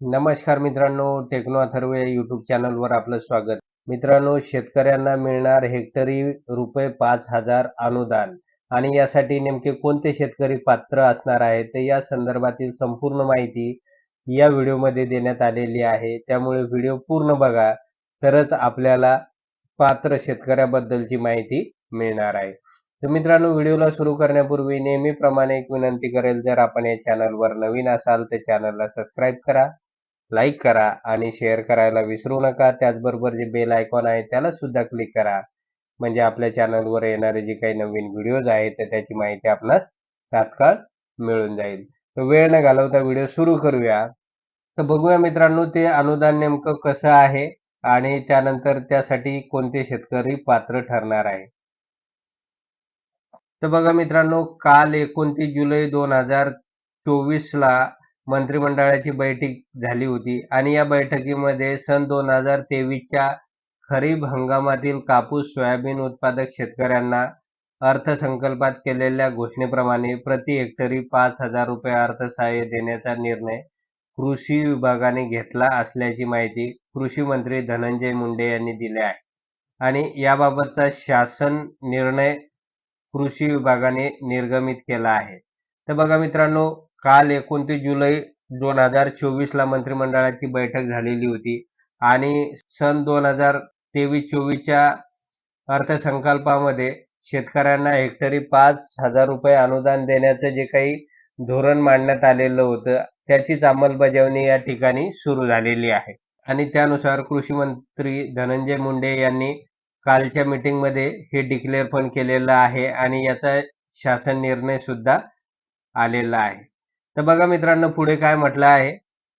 नमस्कार मित्रांनो टेक्नो अथर्व या युट्यूब चॅनलवर आपलं स्वागत. मित्रांनो शेतकऱ्यांना मिळणार हेक्टरी रुपये पाच हजार अनुदान. आणि यासाठी नेमके कोणते शेतकरी पात्र असणार आहे तर या संदर्भातील संपूर्ण माहिती या व्हिडिओमध्ये देण्यात आलेली आहे. त्यामुळे व्हिडिओ पूर्ण बघा तरच आपल्याला पात्र शेतकऱ्याबद्दलची माहिती मिळणार आहे. तर मित्रांनो व्हिडिओला सुरू करण्यापूर्वी नेहमीप्रमाणे एक विनंती करेल जर आपण या चॅनलवर नवीन असाल तर चॅनलला सबस्क्राईब करा. लाईक करा आणि शेअर करायला विसरू नका. त्याचबरोबर जे बेल आयकॉन आहे त्याला सुद्धा क्लिक करा. म्हणजे आपल्या चॅनलवर येणारे जे काही नवीन व्हिडिओज आहेत तर त्याची माहिती आपणास तात्काळ मिळून जाईल. तर वेळ न घालवता व्हिडिओ सुरू करूया. तर बघूया मित्रांनो ते अनुदान नेमकं कसं आहे आणि त्यानंतर त्यासाठी कोणते शेतकरी पात्र ठरणार आहे? तर बघा मित्रांनो काल एकोणतीस जुलै दोन हजार चोवीस ला मंत्रिमंडळाची बैठक झाली होती आणि या बैठकीमध्ये सन दोन हजार तेवीसच्या खरीप हंगामातील कापूस सोयाबीन उत्पादक शेतकऱ्यांना अर्थसंकल्पात केलेल्या घोषणेप्रमाणे प्रति हेक्टरी पाच हजार रुपये अर्थसहाय्य देण्याचा निर्णय कृषी विभागाने घेतला असल्याची माहिती कृषी मंत्री धनंजय मुंडे यांनी दिली आहे. आणि याबाबतचा शासन निर्णय कृषी विभागाने निर्गमित केला आहे. तर बघा मित्रांनो काल एकोणतीस जुलै दोन हजार चोवीस ला मंत्रिमंडळाची बैठक झालेली होती आणि सन दोन हजार तेवीस चोवीसच्या अर्थसंकल्पामध्ये शेतकऱ्यांना हेक्टरी पाच हजार रुपये अनुदान देण्याचं जे काही धोरण मांडण्यात आलेलं होतं त्याचीच अंमलबजावणी या ठिकाणी सुरू झालेली आहे. आणि त्यानुसार कृषी मंत्री धनंजय मुंडे यांनी कालच्या मीटिंगमध्ये हे डिक्लेअर पण केलेलं आहे आणि याचा शासन निर्णय सुद्धा आलेला आहे. तर बघा मित्रांनो पुढे काय म्हटलं आहे?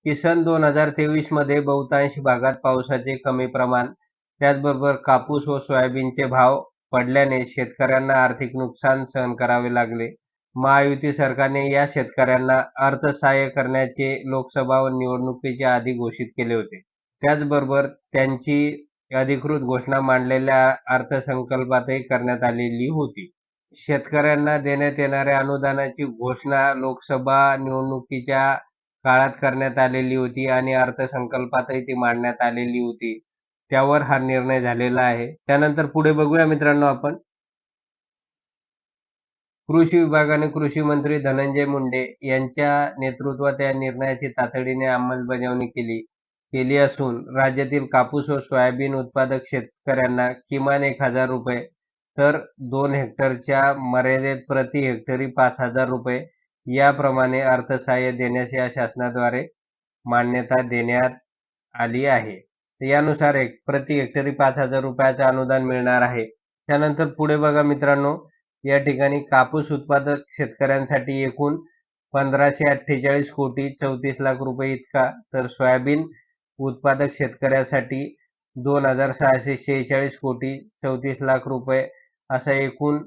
की सन दोन हजार तेवीसमध्ये बहुतांश भागात पावसाचे कमी प्रमाण त्याचबरोबर कापूस व सोयाबीनचे भाव पडल्याने शेतकऱ्यांना आर्थिक नुकसान सहन करावे लागले. महायुती सरकारने या शेतकऱ्यांना अर्थसहाय्य करण्याचे लोकसभा व निवडणुकीच्या आधी घोषित केले होते. त्याचबरोबर त्यांची अधिकृत घोषणा मांडलेल्या अर्थसंकल्पातही करण्यात आलेली होती. शेतकऱ्यांना देण्यात येणाऱ्या अनुदानाची घोषणा लोकसभा निवडणुकीच्या काळात करण्यात आलेली होती आणि अर्थसंकल्पातही ती मांडण्यात आलेली होती. त्यावर हा निर्णय झालेला आहे. त्यानंतर पुढे बघूया मित्रांनो आपण. कृषी विभागाने कृषी मंत्री धनंजय मुंडे यांच्या नेतृत्वात या निर्णयाची तातडीने अंमलबजावणी केली केली असून राज्यातील कापूस व सोयाबीन उत्पादक शेतकऱ्यांना किमान एक हजार रुपये तर दोन हेक्टरच्या मर्यादेत प्रति हेक्टरी पाच हजार रुपये. याप्रमाणे अर्थसहाय्य देण्यास या शासनाद्वारे मान्यता देण्यात आली आहे. यानुसार एक प्रति हेक्टरी पाच हजार रुपयाचं अनुदान मिळणार आहे. त्यानंतर पुढे बघा मित्रांनो या ठिकाणी कापूस उत्पादक शेतकऱ्यांसाठी एकूण पंधराशे अठ्ठेचाळीस कोटी चौतीस लाख रुपये इतका. तर सोयाबीन उत्पादक शेतकऱ्यासाठी दोन हजार सहाशे शेहेचाळीस कोटी चौतीस लाख रुपये. असा एकूण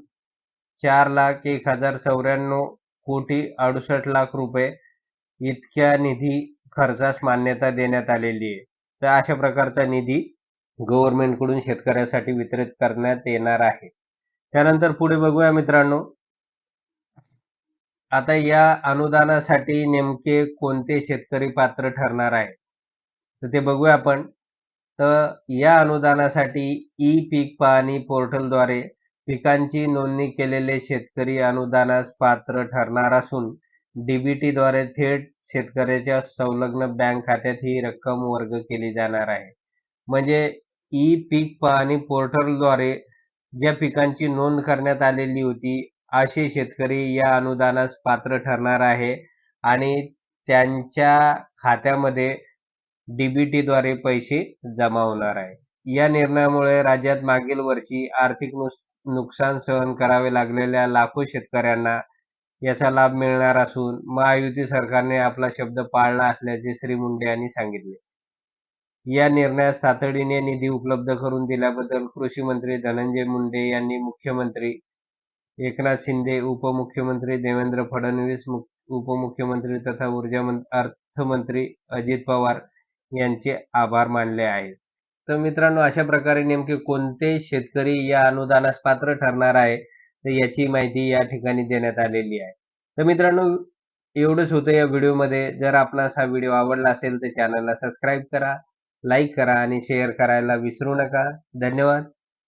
चार लाख एक हजार चौऱ्याण्णव कोटी अडुसष्ट लाख रुपये इतक्या निधी खर्चास मान्यता देण्यात आलेली आहे. तर अशा प्रकारचा निधी गव्हर्नमेंटकडून शेतकऱ्यासाठी वितरित करण्यात येणार आहे. त्यानंतर पुढे बघूया मित्रांनो. आता या अनुदानासाठी नेमके कोणते शेतकरी पात्र ठरणार आहे तर ते बघूया आपण. तर या अनुदानासाठी ई पीक पाहणी पोर्टलद्वारे पिकांची नोंदणी केलेले शेतकरी अनुदानास पात्र ठरणार असून डीबीटीद्वारे थेट शेतकऱ्याच्या संलग्न बँक खात्यात ही रक्कम वर्ग केली जाणार आहे. म्हणजे ई पीक पाहणी पोर्टलद्वारे ज्या पिकांची नोंद करण्यात आलेली होती असे शेतकरी या अनुदानास पात्र ठरणार आहे आणि त्यांच्या खात्यामध्ये डीबीटीद्वारे पैसे जमा होणार आहे. या निर्णयामुळे राज्यात मागील वर्षी आर्थिक नुकसान सहन करावे लागलेल्या लाखो शेतकऱ्यांना याचा लाभ मिळणार असून महायुती सरकारने आपला शब्द पाळला असल्याचे श्री मुंडे यांनी सांगितले. या निर्णयास तातडीने निधी उपलब्ध करून दिल्याबद्दल कृषी मंत्री धनंजय मुंडे यांनी मुख्यमंत्री एकनाथ शिंदे उपमुख्यमंत्री देवेंद्र फडणवीस उपमुख्यमंत्री तथा ऊर्जा अर्थमंत्री अजित पवार यांचे आभार मानले आहेत. तर मित्रांनो अशा प्रकारे नेमके कोणते शेतकरी या अनुदानास पात्र ठरणार आहे तर याची माहिती या ठिकाणी देण्यात आलेली आहे तर मित्रांनो एवढंच होतं या व्हिडिओमध्ये. जर आपणास हा व्हिडिओ आवडला असेल तर चॅनलला सबस्क्राईब करा, लाईक करा आणि शेअर करायला विसरू नका. धन्यवाद.